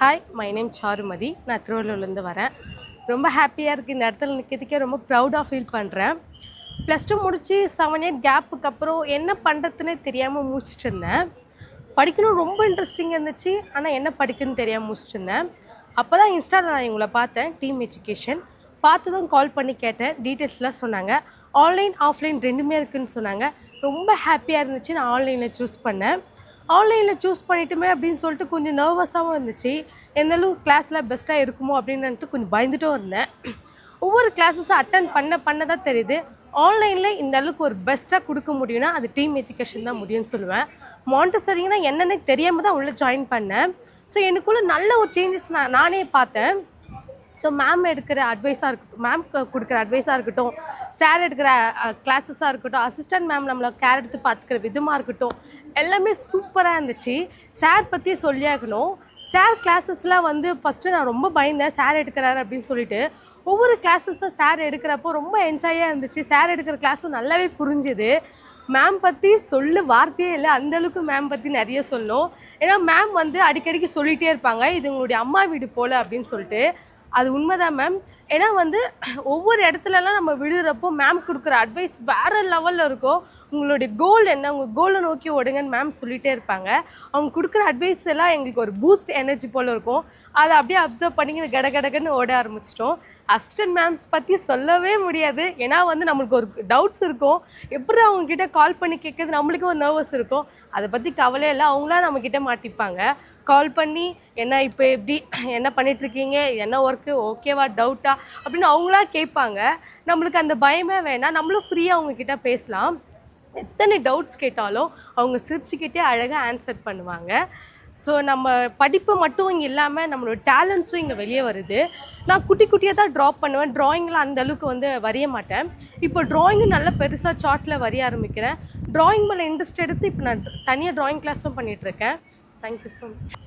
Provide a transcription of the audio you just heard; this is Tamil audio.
ஹாய் மை நேம் சாருமதி நான் திருவள்ளூர்லேருந்து வரேன். ரொம்ப ஹாப்பியாக இருக்குது இந்த இடத்துல நிற்கிறதுக்கே ரொம்ப ப்ரௌடாக ஃபீல் பண்ணுறேன் ப்ளஸ் டூ முடித்து செவன் இயர் கேப்புக்கு அப்புறம் என்ன பண்ணுறதுன்னு தெரியாமல் முடிச்சுட்டு இருந்தேன். படிக்கணும் ரொம்ப இன்ட்ரெஸ்டிங்காக இருந்துச்சு. ஆனால் என்ன படிக்கணும்னு தெரியாமல் முடிச்சுட்டு இருந்தேன். அப்போ தான் இன்ஸ்டாவில் நான் இவங்களை பார்த்தேன். டீம் எஜுகேஷன் பார்த்து தான் கால் பண்ணி கேட்டேன். டீட்டெயில்ஸ்லாம் சொன்னாங்க. ஆன்லைன் ஆஃப்லைன் ரெண்டுமே இருக்குதுன்னு சொன்னாங்க. ரொம்ப ஹாப்பியாக இருந்துச்சு. நான் ஆன்லைனில் சூஸ் பண்ணேன். ஆன்லைனில் சூஸ் பண்ணிட்டுமே அப்படின்னு சொல்லிட்டு கொஞ்சம் நர்வஸாகவும் இருந்துச்சு. எந்த கிளாஸில் பெஸ்ட்டாக இருக்குமோ அப்படின்னு கொஞ்சம் பயந்துட்டும் இருந்தேன். ஒவ்வொரு கிளாஸஸும் அட்டன் பண்ண பண்ண தான் தெரியுது. ஆன்லைனில் இந்த அளவுக்கு ஒரு பெஸ்ட்டாக கொடுக்க முடியும்னா அது டீம் எஜுகேஷன் தான் முடியும்னு சொல்லுவேன். மாண்டசரிங்கன்னா என்னென்னு தெரியாமல் தான் உள்ளே ஜாயின் பண்ணேன். ஸோ எனக்குள்ளே நல்ல ஒரு சேஞ்சஸ் நான் நானே பார்த்தேன். ஸோ மேம் எடுக்கிற அட்வைஸாக இருக்கட்டும் மேம் கொடுக்குற அட்வைஸாக இருக்கட்டும் சார் எடுக்கிற கிளாஸஸாக இருக்கட்டும் அசிஸ்டன்ட் மேம் நம்மளை கேர் எடுத்து பார்த்துக்கிற விதமாக இருக்கட்டும் எல்லாமே சூப்பராக இருந்துச்சு. சார் பற்றி சொல்லியாகணும். சார் கிளாஸஸ்லாம் வந்து ஃபஸ்ட்டு நான் ரொம்ப பயந்தேன் சார் எடுக்கிறாரு அப்படின்னு சொல்லிட்டு. ஒவ்வொரு கிளாஸஸும் சார் எடுக்கிறப்போ ரொம்ப என்ஜாயாக இருந்துச்சு. சார் எடுக்கிற கிளாஸும் நல்லாவே புரிஞ்சுது. மேம் பற்றி சொல்ல வார்த்தையே இல்லை அந்தளவுக்கு மேம் பற்றி நிறைய சொல்லணும். ஏன்னா மேம் வந்து அடிக்கடிக்கு சொல்லிகிட்டே இருப்பாங்க இது உங்களுடைய அம்மா வீடு போல் அப்படின்னு சொல்லிட்டு. அது உண்மைதான் மேம் ஏன்னா வந்து ஒவ்வொரு இடத்துலலாம் நம்ம விழுகிறப்போ மேம் கொடுக்குற அட்வைஸ் வேறு லெவலில் இருக்கும் உங்களுடைய கோல் என்ன உங்கள் கோலை நோக்கி ஓடுங்கன்னு மேம் சொல்லிகிட்டே இருப்பாங்க. அவங்க கொடுக்குற அட்வைஸ் எல்லாம் எங்களுக்கு ஒரு பூஸ்ட் எனர்ஜி போல் இருக்கும். அதை அப்படியே அப்சர்வ் பண்ணி கட கடகன்னு ஓட ஆரம்பிச்சிட்டோம். அசிஸ்டன்ட் மேம்ஸ் பற்றி சொல்லவே முடியாது. ஏன்னா வந்து நம்மளுக்கு ஒரு டவுட்ஸ் இருக்கும். எப்படி அவங்கக்கிட்ட கால் பண்ணி கேட்குறது நம்மளுக்கு ஒரு நர்வஸ் இருக்கும். அதை பற்றி கவலையே இல்லை. அவங்களாம் நம்மக்கிட்ட மாட்டிப்பாங்க. கால் பண்ணி என்ன இப்போ எப்படி என்ன பண்ணிகிட்ருக்கீங்க என்ன ஒர்க்கு ஓகேவா டவுட்டா அப்படின்னு அவங்களா கேட்பாங்க. நம்மளுக்கு அந்த பயமே வேணாம். நம்மளும் ஃப்ரீயாக அவங்கக்கிட்ட பேசலாம். எத்தனை டவுட்ஸ் கேட்டாலும் அவங்க சிரிச்சுக்கிட்டே அழகாக ஆன்சர் பண்ணுவாங்க. ஸோ நம்ம படிப்பு மட்டும் இங்கே இல்லாமல் நம்மளோட டேலண்ட்ஸும் இங்கே வெளியே வருது. நான் குட்டி குட்டியாக தான் ட்ராப் பண்ணுவேன். ட்ராயிங்கில் அந்த அளவுக்கு வந்து வரைய மாட்டேன். இப்போ ட்ராயிங்கும் நல்லா பெருசாக சார்ட்டில் வரைய ஆரம்பிக்கிறேன். ட்ராயிங் மேலே இன்ட்ரெஸ்ட் எடுத்து இப்போ நான் தனியாக ட்ராயிங் கிளாஸும் பண்ணிகிட்ருக்கேன் Thank you so much.